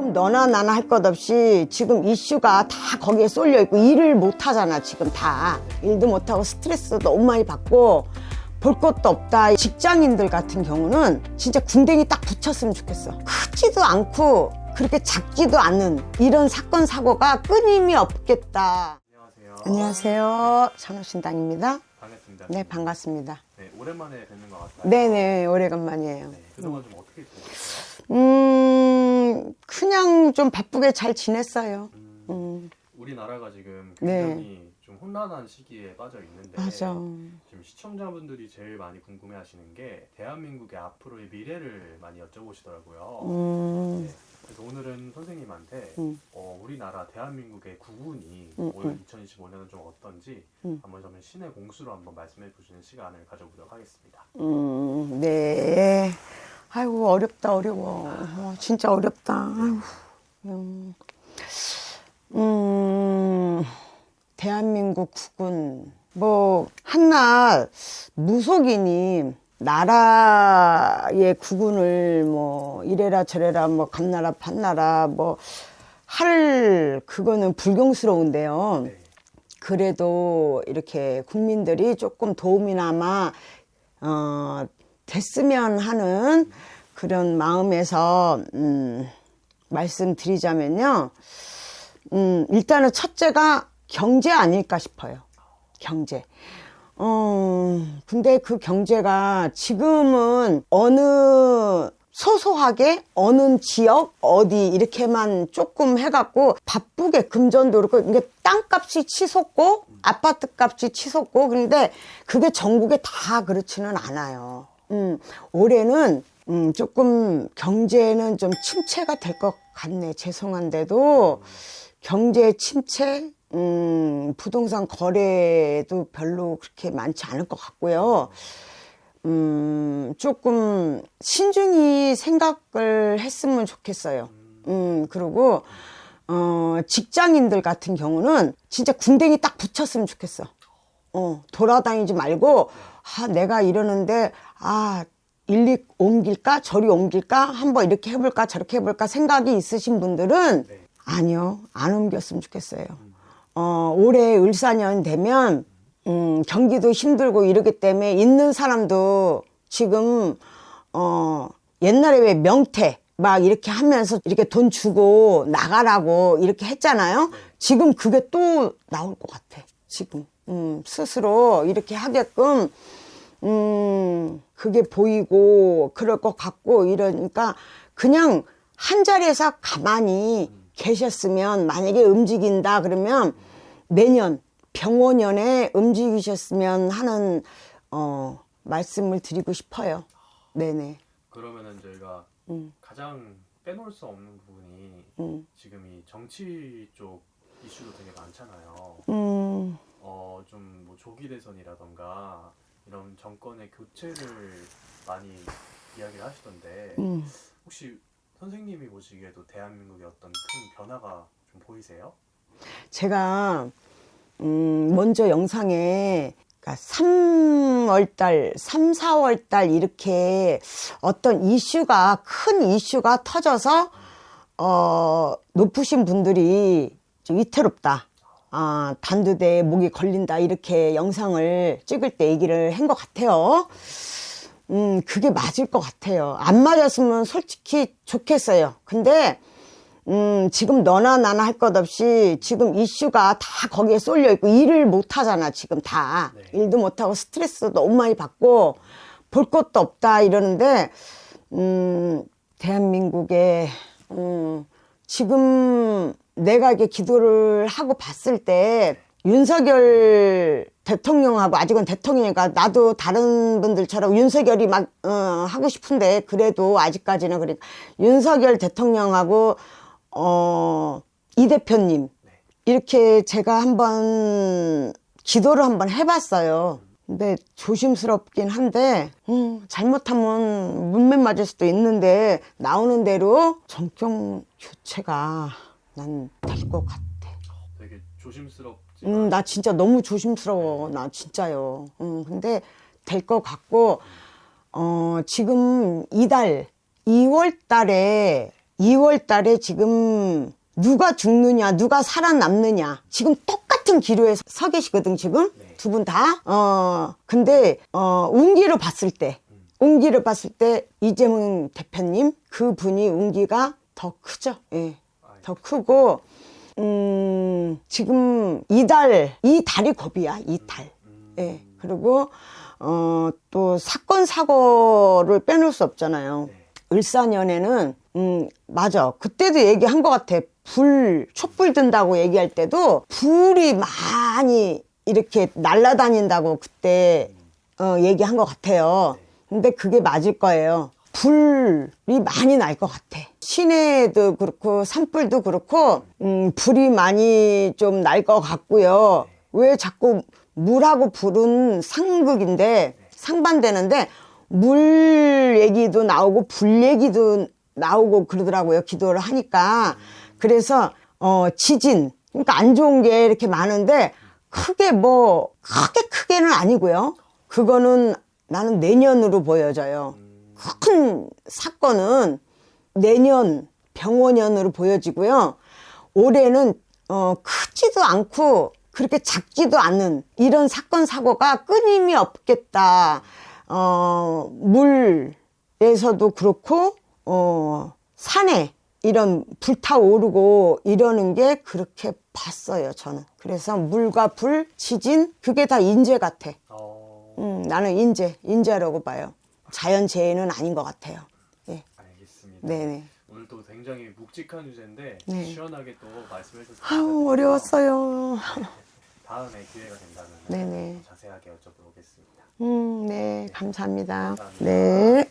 지금 너나 나나 할 것 없이 지금 이슈가 다 거기에 쏠려 있고 일을 못 하잖아 지금 다 일도 못 하고 스트레스 너무 많이 받고 볼 것도 없다 직장인들 같은 경우는 진짜 궁뎅이 딱 붙였으면 좋겠어 크지도 않고 그렇게 작지도 않은 이런 사건 사고가 끊임이 없겠다 안녕하세요. 안녕하세요 천호신당입니다 반갑습니다. 네 반갑습니다 네, 오랜만에 뵙는 것 같아요. 네네 오래간만이에요 네, 그동안 좀 어떻게 지내셨어요? 음 그냥 좀 바쁘게 잘 지냈어요 음, 음 우리나라가 지금 네. 굉장히 좀 혼란한 시기에 빠져 있는데 맞아 지금 시청자분들이 제일 많이 궁금해하시는 게 대한민국의 앞으로의 미래를 많이 여쭤보시더라고요. 음 네, 그래서 오늘은 선생님한테 음. 어, 우리나라 대한민국의 구군이 음, 올 음. 2025년은 좀 어떤지 음. 한번 저는 신의 공수로 한번 말씀해 보시는 시간을 가져보도록 하겠습니다. 음, 네. 아이고, 어렵다, 어려워. 어, 진짜 어렵다. 아이고, 음, 음, 대한민국 국군. 뭐, 한낱 무속인이 나라의 국군을 뭐, 이래라 저래라, 뭐, 감나라, 판나라, 뭐, 할, 그거는 불경스러운데요. 네. 그래도 이렇게 국민들이 조금 도움이나마 어, 됐으면 하는 그런 마음에서 음, 말씀드리자면요. 음, 일단은 첫째가 경제 아닐까 싶어요. 경제. 어, 근데 그 경제가 지금은 어느 소소하게 어느 지역 어디 이렇게만 조금 해갖고 바쁘게 금전도 그렇고 이게 땅값이 치솟고 아파트 값이 치솟고 그런데 그게 전국에 다 그렇지는 않아요. 음, 올해는 음, 조금 경제는 좀 침체가 될 것 같네. 죄송한데도 경제 침체, 음, 부동산 거래도 별로 그렇게 많지 않을 것 같고요. 음, 조금 신중히 생각을 했으면 좋겠어요. 음, 그리고, 어, 직장인들 같은 경우는 진짜 궁뎅이 딱 붙였으면 좋겠어. 어, 돌아다니지 말고, 아, 내가 이러는데, 아, 일리 옮길까? 저리 옮길까? 한번 이렇게 해볼까? 저렇게 해볼까? 생각이 있으신 분들은, 네. 아니요, 안 옮겼으면 좋겠어요. 어, 올해 을사년 되면, 음, 경기도 힘들고 이러기 때문에 있는 사람도 지금, 어, 옛날에 왜 명태, 막 이렇게 하면서 이렇게 돈 주고 나가라고 이렇게 했잖아요. 지금 그게 또 나올 것 같아. 지금. 음, 스스로 이렇게 하게끔, 음, 그게 보이고 그럴 것 같고 이러니까 그냥 한 자리에서 가만히 계셨으면 만약에 움직인다 그러면 내년 병원년에 움직이셨으면 하는 어 말씀을 드리고 싶어요. 네네. 그러면은 저희가 음. 가장 빼놓을 수 없는 부분이 음. 지금 이 정치 쪽 이슈도 되게 많잖아요. 음. 어, 좀 뭐 조기 대선이라던가 이런 정권의 교체를 많이 이야기를 하시던데 음. 혹시 선생님이 보시기에도 대한민국의 어떤 큰 변화가 좀 보이세요? 제가 음, 먼저 영상에 그러니까 3월달, 3, 4월달 이렇게 어떤 이슈가 큰 이슈가 터져서 어, 높으신 분들이 좀 위태롭다. 아, 단두대에 목이 걸린다. 이렇게 영상을 찍을 때 얘기를 한 것 같아요. 음, 그게 맞을 것 같아요. 안 맞았으면 솔직히 좋겠어요. 근데, 음, 지금 너나 나나 할 것 없이 지금 이슈가 다 거기에 쏠려 있고 일을 못 하잖아, 지금 다. 네. 일도 못 하고 스트레스 너무 많이 받고 볼 것도 없다 이러는데, 음, 대한민국에, 음, 지금 내가 이게 기도를 하고 봤을 때 윤석열 대통령하고 아직은 대통령이니까 나도 다른 분들처럼 윤석열이 막 어, 하고 싶은데 그래도 아직까지는 그러니까 윤석열 대통령하고 어, 이 대표님 네. 이렇게 제가 한번 기도를 한번 해봤어요. 근데 조심스럽긴 한데 음, 잘못하면 문맨 맞을 수도 있는데 나오는 대로 정경 교체가 난 될 것 같아. 되게 조심스럽지만 음, 나 진짜 너무 조심스러워. 나 진짜요. 음, 근데 될 것 같고, 어, 지금 이달, 2월 달에 2월 달에 지금 누가 죽느냐, 누가 살아남느냐. 지금 똑같은 기로에 서 계시거든, 지금. 네. 두 분 다. 어, 근데, 어, 운기로 봤을 때, 운기를 봤을 때, 이재명 대표님, 그 분이 운기가 더 크죠. 예. 더 크고, 음, 지금 이달, 이 달이 고비야, 이 달. 음, 예. 그리고, 어, 또 사건, 사고를 빼놓을 수 없잖아요. 네. 을사년에는, 음, 맞아. 그때도 얘기한 것 같아. 불, 촛불 든다고 얘기할 때도 불이 많이 이렇게 날아다닌다고 그때, 어, 얘기한 것 같아요. 근데 그게 맞을 거예요. 불이 많이 날 것 같아. 시내도 그렇고 산불도 그렇고 음, 불이 많이 좀 날 것 같고요. 왜 자꾸 물하고 불은 상극인데 상반되는데 물 얘기도 나오고 불 얘기도 나오고 그러더라고요. 기도를 하니까 그래서 어 지진 그러니까 안 좋은 게 이렇게 많은데 크게 뭐 크게 크게는 아니고요. 그거는 나는 내년으로 보여져요. 큰 사건은 내년 병원년으로 보여지고요. 올해는 어, 크지도 않고 그렇게 작지도 않은 이런 사건 사고가 끊임이 없겠다. 어, 물에서도 그렇고 어, 산에 이런 불타오르고 이러는 게 그렇게 봤어요, 저는. 그래서 물과 불, 지진 그게 다 인재 같아. 어, 음, 나는 인재, 인재라고 봐요. 자연재해는 아닌 것 같아요. 예, 알겠습니다. 네네. 오늘 또 굉장히 묵직한 주제인데 네. 시원하게 또 말씀해 주셔서 아우, 감사드리고요. 어려웠어요. 다음에 기회가 된다면 네네. 자세하게 여쭤보겠습니다. 음, 네, 감사합니다. 감사합니다. 네.